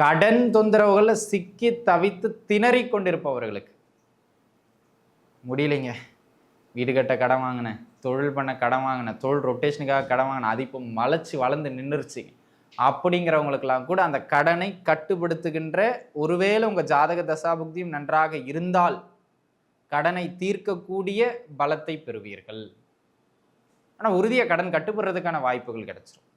கடன் தொந்தரவுகளில் சிக்கி தவித்து திணறி கொண்டிருப்பவர்களுக்கு. முடியலைங்க. வீடு கட்ட கடன் வாங்கினேன் தொழில் பண்ண கடன் வாங்கினேன் தொழில் ரொட்டேஷனுக்காக கடன் வாங்கினேன் அது இப்போ மலைச்சு வளர்ந்து நின்றுருச்சு அப்படிங்கிறவங்களுக்கெல்லாம் கூட அந்த கடனை கட்டுப்படுத்துகின்ற ஒருவேளை உங்கள் ஜாதக தசாபுக்தியும் நன்றாக இருந்தால் கடனை தீர்க்கக்கூடிய பலத்தை பெறுவீர்கள். ஆனால் உறுதியாக கடன் கட்டுப்படுறதுக்கான வாய்ப்புகள் கிடைச்சிரும்.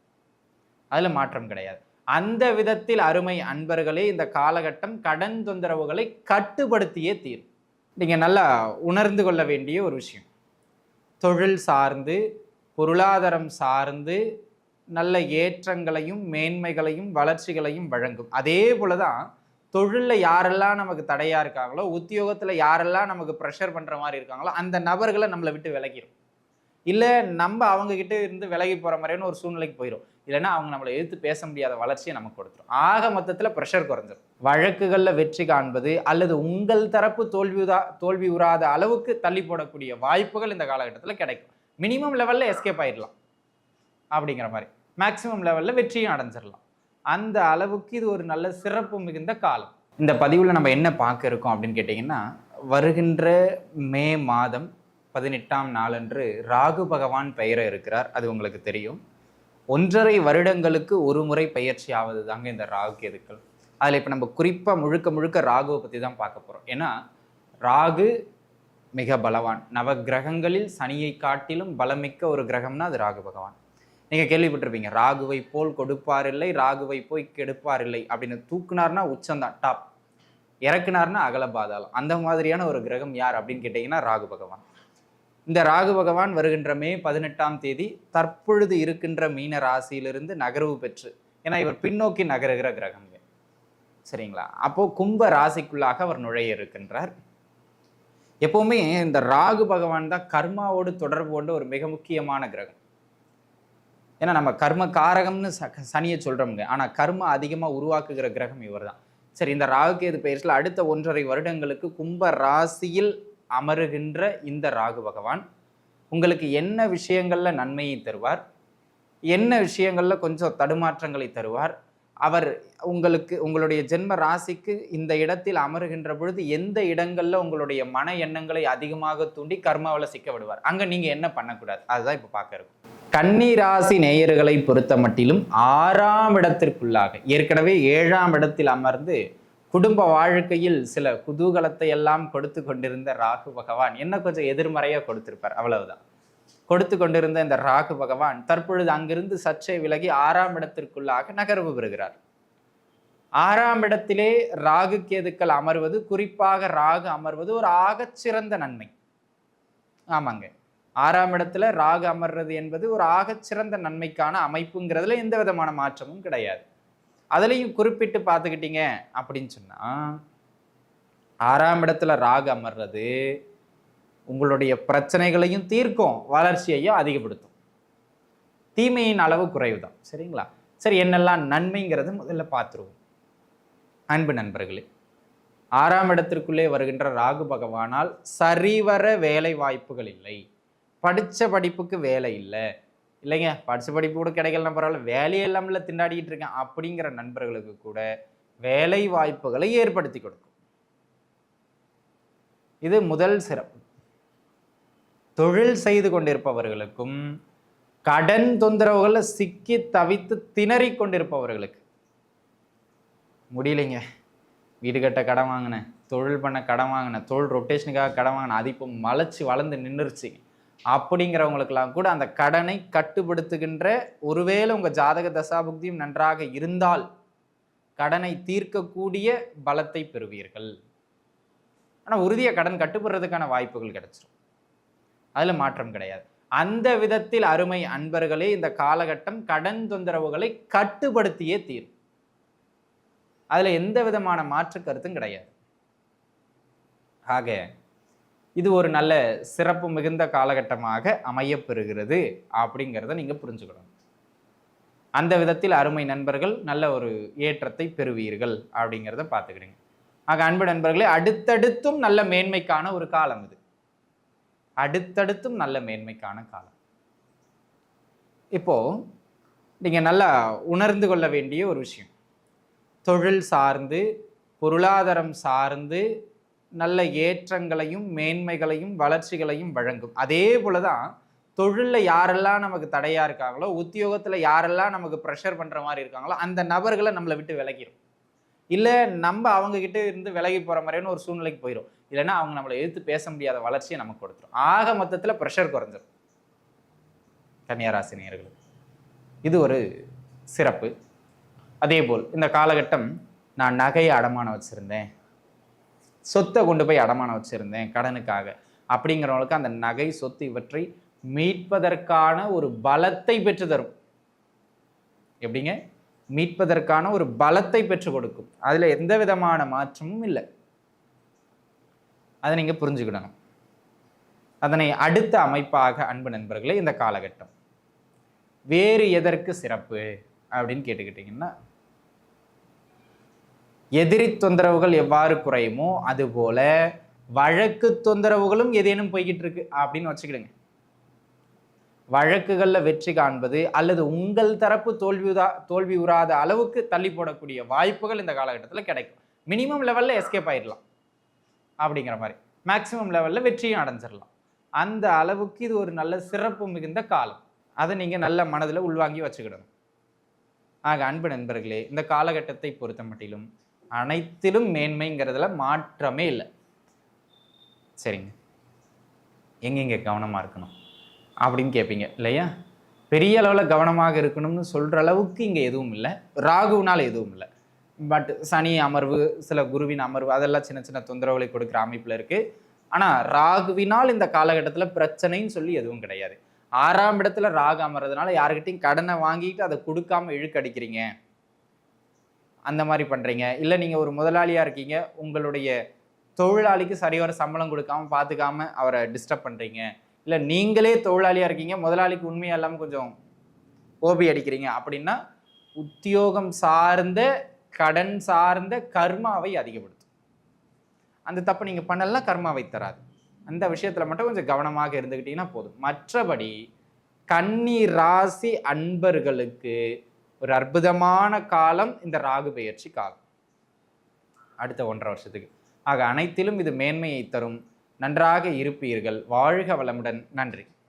அதில் மாற்றம் கிடையாது. அந்த விதத்தில் அருமை அன்பர்களே இந்த காலகட்டம் கடன் தொந்தரவுகளை கட்டுப்படுத்தியே தீரும். நீங்கள் நல்லா உணர்ந்து கொள்ள வேண்டிய ஒரு விஷயம். தொழில் சார்ந்து பொருளாதாரம் சார்ந்து நல்ல ஏற்றங்களையும் மேன்மைகளையும் வளர்ச்சிகளையும் வழங்கும். அதே போல தான் தொழிலில் யாரெல்லாம் நமக்கு தடையாக இருக்காங்களோ உத்தியோகத்தில் யாரெல்லாம் நமக்கு ப்ரெஷர் பண்ணுற மாதிரி இருக்காங்களோ அந்த நபர்களை நம்மளை விட்டு விலகிடும் இல்லை நம்ம அவங்கக்கிட்ட இருந்து விலகி போகிற மாதிரியான ஒரு சூழ்நிலைக்கு போயிடும் இல்லைன்னா அவங்க நம்மளை எதிர்த்து பேச முடியாத வளர்ச்சியை நமக்கு கொடுத்துரும். ஆக மொத்தத்தில் ப்ரெஷர் குறைஞ்சிரும். வழக்குகளில் வெற்றி காண்பது அல்லது உங்கள் தரப்பு தோல்வியுதா தோல்வி உறாத அளவுக்கு தள்ளி போடக்கூடிய வாய்ப்புகள் இந்த காலகட்டத்தில் கிடைக்கும். மினிமம் லெவலில் எஸ்கேப் ஆயிடலாம் அப்படிங்கிற மாதிரி. மேக்ஸிமம் லெவலில் வெற்றியும் அடைஞ்சிடலாம் அந்த அளவுக்கு இது ஒரு நல்ல சிறப்பு மிகுந்த காலம். இந்த பதிவில் நம்ம என்ன பார்க்க இருக்கோம் அப்படின்னு கேட்டிங்கன்னா வருகின்ற மே மாதம் பதினெட்டாம் நாளன்று ராகு பகவான் பெயர இருக்கிறார். அது உங்களுக்கு தெரியும். ஒன்றரை வருடங்களுக்கு ஒரு முறை பயிற்சி ஆவது தாங்க இந்த ராகு கேதுக்கள். அதில் இப்போ நம்ம குறிப்பாக முழுக்க முழுக்க ராகுவை பற்றி தான் பார்க்க போகிறோம் ஏன்னா ராகு மிக பலவான். நவ கிரகங்களில் சனியை காட்டிலும் பலமிக்க ஒரு கிரகம்னா அது ராகு பகவான். நீங்கள் கேள்விப்பட்டிருப்பீங்க ராகுவை போல் கொடுப்பாரில்லை ராகுவை போய் கெடுப்பார் இல்லை அப்படின்னு தூக்குனார்னா உச்சந்தான் டாப். இறக்குனார்னா அகல பாதாளம் அந்த மாதிரியான ஒரு கிரகம் யார் அப்படின்னு கேட்டிங்கன்னா ராகு பகவான். இந்த ராகு பகவான் வருகின்ற மே பதினெட்டாம் தேதி தற்பொழுது இருக்கின்ற மீன ராசியிலிருந்து நகர்வு பெற்று ஏன்னா இவர் பின்னோக்கி நகருகிற கிரகங்க. சரிங்களா? அப்போ கும்ப ராசிக்குள்ளாக அவர் நுழைய இருக்கின்றார். எப்பவுமே இந்த ராகு பகவான் தான் கர்மாவோடு தொடர்பு கொண்ட ஒரு மிக முக்கியமான கிரகம். ஏன்னா நம்ம கர்ம காரகம்னு ச சனியை சொல்கிறோமுங்க ஆனால் கர்ம அதிகமாக உருவாக்குகிற கிரகம் இவர் தான் சரி இந்த ராகுகேது பெயர்ஸில் அடுத்த ஒன்றரை வருடங்களுக்கு கும்ப ராசியில் அமருகின்ற இந்த ராகு பகவான் உங்களுக்கு என்ன விஷயங்களில் நன்மையை தருவார்? என்ன விஷயங்களில் கொஞ்சம் தடுமாற்றங்களை தருவார்? அவர் உங்களுக்கு உங்களுடைய ஜென்ம ராசிக்கு இந்த இடத்தில் அமருகின்ற பொழுது எந்த இடங்களில் உங்களுடைய மன எண்ணங்களை அதிகமாக தூண்டி கர்மாவில் சிக்க விடுவார்? அங்கே நீங்கள் என்ன பண்ணக்கூடாது? அதுதான் இப்போ பார்க்க இருக்கும். கன்னிராசி நேயர்களை பொறுத்த மட்டிலும் ஆறாம் இடத்திற்குள்ளாக ஏற்கனவே ஏழாம் இடத்தில் அமர்ந்து குடும்ப வாழ்க்கையில் சில குதூகலத்தை எல்லாம் கொடுத்து கொண்டிருந்த ராகு பகவான் என்ன கொஞ்சம் எதிர்மறையாக கொடுத்திருப்பார். அவ்வளவுதான். கொடுத்து கொண்டிருந்த இந்த ராகு பகவான் தற்பொழுது அங்கிருந்து சற்றே விலகி ஆறாம் இடத்திற்குள்ளாக நகர்வு பெறுகிறார். ஆறாம் இடத்திலே ராகு கேதுக்கள் அமர்வது குறிப்பாக ராகு அமர்வது ஒரு ஆகச்சிறந்த நன்மை. ஆமாங்க. ஆறாம் இடத்துல ராகு அமர்றது என்பது ஒரு ஆகச்சிறந்த நன்மைக்கான அமைப்புங்கிறதுல எந்த விதமான மாற்றமும் கிடையாது. அதுலேயும் குறிப்பிட்டு பார்த்துக்கிட்டீங்க அப்படின்னு சொன்னால் ஆறாம் இடத்துல ராகு அமர்றது உங்களுடைய பிரச்சனைகளையும் தீர்க்கும் வளர்ச்சியையும் அதிகப்படுத்தும். தீமையின் அளவு குறைவு தான் சரிங்களா? சரி என்னெல்லாம் நன்மைங்கிறது முதல்ல பார்த்துருவோம். அன்பு நண்பர்களே ஆறாம் இடத்திற்குள்ளே வருகின்ற ராகு பகவானால் சரிவர வேலை வாய்ப்புகள் இல்லை. படித்த படிப்புக்கு வேலை இல்லை. இல்லைங்க படித்த படிப்பு கூட கிடைக்கலன்னா பரவாயில்ல வேலையெல்லாம்ல திண்டாடிட்டு இருக்கேன் அப்படிங்கிற நண்பர்களுக்கு கூட வேலை வாய்ப்புகளை ஏற்படுத்தி கொடுக்கும். இது முதல் சிறப்பு. தொழில் செய்து கொண்டிருப்பவர்களுக்கும் கடன் தொந்தரவுகளில் சிக்கி தவித்து திணறிக் கொண்டிருப்பவர்களுக்கு. முடியலைங்க. வீடு கட்ட கடன் வாங்கினேன் தொழில் பண்ண கடன் வாங்கினேன் தொழில் ரொட்டேஷனுக்காக கடன் வாங்கினேன் அது இப்போ மலைச்சு வளர்ந்து நின்றுருச்சு அப்படிங்கிறவங்களுக்கெல்லாம் கூட அந்த கடனை கட்டுப்படுத்துகின்ற ஒருவேளை உங்கள் ஜாதக தசாபுக்தியும் நன்றாக இருந்தால் கடனை தீர்க்கக்கூடிய பலத்தை பெறுவீர்கள். ஆனால் உறுதியாக கடன் கட்டுப்படுறதுக்கான வாய்ப்புகள் கிடைச்சிடும் அதில் மாற்றம் கிடையாது. அந்த விதத்தில் அருமை அன்பர்களே இந்த காலகட்டம் கடன் தொந்தரவுகளை கட்டுப்படுத்தியே தீரும். அதில் எந்த விதமான மாற்று கருத்தும் கிடையாது. ஆக இது ஒரு நல்ல சிறப்பு மிகுந்த காலகட்டமாக அமையப்பெறுகிறது அப்படிங்கிறத நீங்கள் புரிஞ்சுக்கணும். அந்த விதத்தில் அருமை நண்பர்கள் நல்ல ஒரு ஏற்றத்தை பெறுவீர்கள் அப்படிங்கிறத பார்த்துக்கிறீங்க ஆக அன்பு நண்பர்களே அடுத்தடுத்தும் நல்ல மேன்மைக்கான ஒரு காலம் இது. அடுத்தடுத்தும் நல்ல மேன்மைக்கான காலம். இப்போ நீங்கள் நல்லா உணர்ந்து கொள்ள வேண்டிய ஒரு விஷயம். தொழில் சார்ந்து பொருளாதாரம் சார்ந்து நல்ல ஏற்றங்களையும் மேன்மைகளையும் வளர்ச்சிகளையும் வழங்கும். அதே போல தான் தொழிலில் யாரெல்லாம் நமக்கு தடையாக இருக்காங்களோ உத்தியோகத்தில் யாரெல்லாம் நமக்கு ப்ரெஷர் பண்ணுற மாதிரி இருக்காங்களோ அந்த நபர்களை நம்மளை விட்டு விலகிடும் இல்லை நம்ம அவங்க கிட்ட இருந்து விலகி போகிற மாதிரியான ஒரு சூழ்நிலைக்கு போயிடும் இல்லைன்னா அவங்க நம்மளை எதிர்த்து பேச முடியாத வளர்ச்சியை நமக்கு கொடுத்துரும். ஆக மொத்தத்தில் ப்ரெஷர் குறைஞ்சிரும். கன்னியாராசினியர்கள் இது ஒரு சிறப்பு. அதே போல் இந்த காலகட்டம் நான் நகையை அடமானம் வச்சுருந்தேன். சொத்தை கொண்டு போய் அடமானம் வச்சுருந்தேன் கடனுக்காக. அப்படிங்கிறவங்களுக்கு அந்த நகை சொத்து இவற்றை மீட்பதற்கான ஒரு பலத்தை பெற்று தரும் எப்படிங்க? மீட்பதற்கான ஒரு பலத்தை பெற்றுக் கொடுக்கும். அதில் எந்த விதமான மாற்றமும் இல்லை. அதை நீங்கள் புரிஞ்சுக்கிடணும். அதனை அடுத்த அமைப்பாக அன்பு நண்பர்களே இந்த காலகட்டம். வேறு எதற்கு சிறப்பு? அப்படின்னு கேட்டுக்கிட்டிங்கன்னா எதிரி தொந்தரவுகள் எவ்வாறு குறையுமோ அதுபோல வழக்கு தொந்தரவுகளும் ஏதேனும் போய்கிட்டு இருக்கு அப்படின்னு வச்சுக்கிடுங்க. வழக்குகளில் வெற்றி காண்பது அல்லது உங்கள் தரப்பு தோல்வியுதா தோல்வி உறாத அளவுக்கு தள்ளி போடக்கூடிய வாய்ப்புகள் இந்த காலகட்டத்தில் கிடைக்கும். மினிமம் லெவலில் எஸ்கேப் ஆயிடலாம். அப்படிங்கிற மாதிரி. மேக்ஸிமம் லெவலில் வெற்றியும் அடைஞ்சிடலாம். அந்த அளவுக்கு இது ஒரு நல்ல சிறப்பு மிகுந்த காலம். அதை நீங்கள் நல்ல மனதில் உள்வாங்கி வச்சுக்கிடணும். ஆக அன்பு நண்பர்களே இந்த காலகட்டத்தை பொறுத்த மட்டிலும் அனைத்திலும் மேன்மைங்கிறதுல மாற்றமே இல்லை. சரிங்க. எங்கெங்க கவனமாக இருக்கணும்? அப்படின்னு கேட்பீங்க இல்லையா? பெரிய அளவில் கவனமாக இருக்கணும்னு சொல்கிற அளவுக்கு இங்கே எதுவும் இல்லை. ராகுனால் எதுவும் இல்லை. பட் சனி அமர்வு சில குருவின் அமர்வு அதெல்லாம் சின்ன சின்ன தொந்தரவுகளை கொடுக்குற அமைப்பில் இருக்குது ஆனால் ராகுவினால் இந்த காலகட்டத்தில் பிரச்சனைன்னு சொல்லி எதுவும் கிடையாது. ஆறாம் இடத்துல ராகு அமர்றதுனால யாருக்கிட்டையும் கடனை வாங்கிட்டு அதை கொடுக்காம இழுக்கடிக்கிறீங்க. அந்த மாதிரி பண்ணுறீங்க இல்லை நீங்கள் ஒரு முதலாளியாக இருக்கீங்க உங்களுடைய தொழிலாளிக்கு சரிவர சம்பளம் கொடுக்காம பார்த்துக்காம அவரை டிஸ்டர்ப் பண்ணுறீங்க இல்லை நீங்களே தொழிலாளியாக இருக்கீங்க முதலாளிக்கு உண்மையாக இல்லாமல் கொஞ்சம் ஓபி அடிக்கிறீங்க அப்படின்னா உத்தியோகம் சார்ந்த கடன் சார்ந்த கர்மாவை அதிகப்படுத்தும். அந்த தப்பு நீங்கள் பண்ணலாம் கர்மாவை தராது. அந்த விஷயத்தில் மட்டும் கொஞ்சம் கவனமாக இருந்துக்கிட்டீங்கன்னா போதும். மற்றபடி கன்னி ராசி அன்பர்களுக்கு ஒரு அற்புதமான காலம் இந்த ராகு பெயர்ச்சி காலம். அடுத்த ஒன்றரை வருஷத்துக்கு. ஆக அனைத்திலும் இது மேன்மையை தரும். நன்றாக இருப்பீர்கள். வாழ்க வளமுடன். நன்றி.